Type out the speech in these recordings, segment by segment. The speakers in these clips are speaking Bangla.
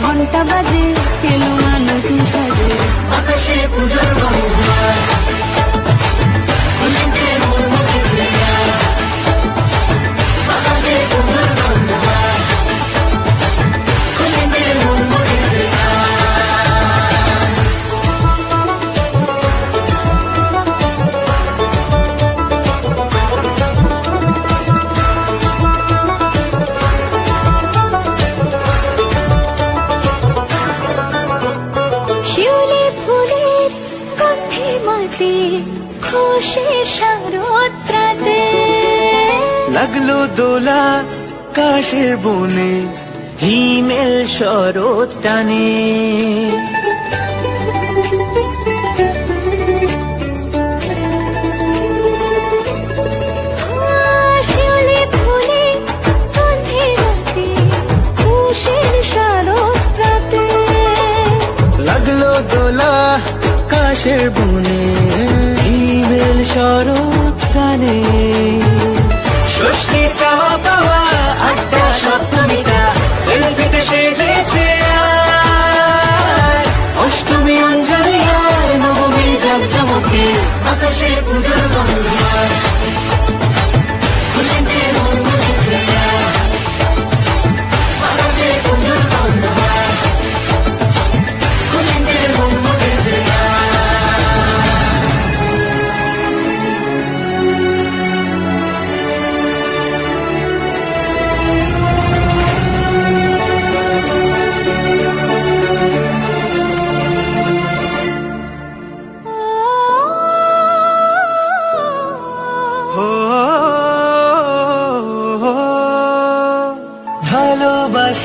ঘণ্টা বাজে এলো মানুষ আকাশে পুজোর সারোত্রাতে লাগল দোলা কাশের বনে হিমেল শরৎ টানে। sorrow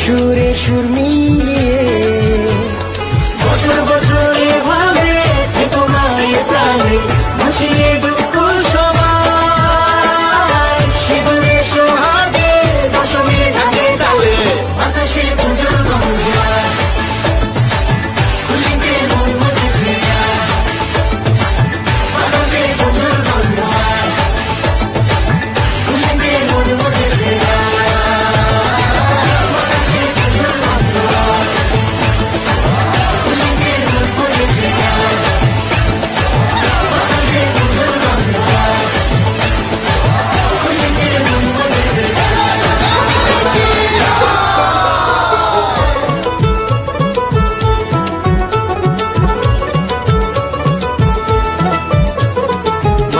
সুরে সুর মিলে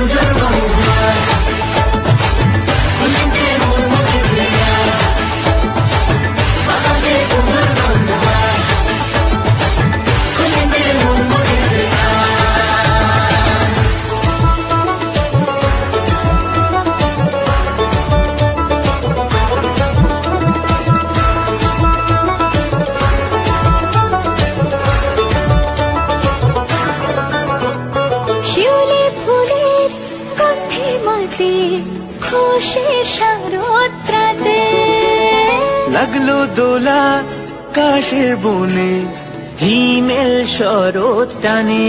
보자. রাতে খুশি সারোত্রাতে লাগল দোলা কাশের বনে হিমেল শরৎ টানে।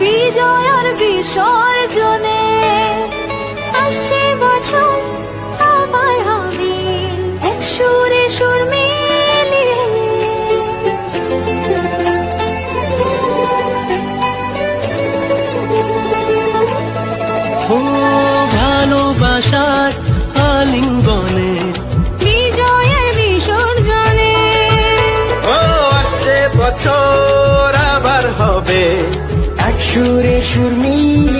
বিজয় আর বিসর্জনে আসছে বছর আবার হবে এক সুরে সুর মিলিয়ে। হো সুরে সুর মিলিয়ে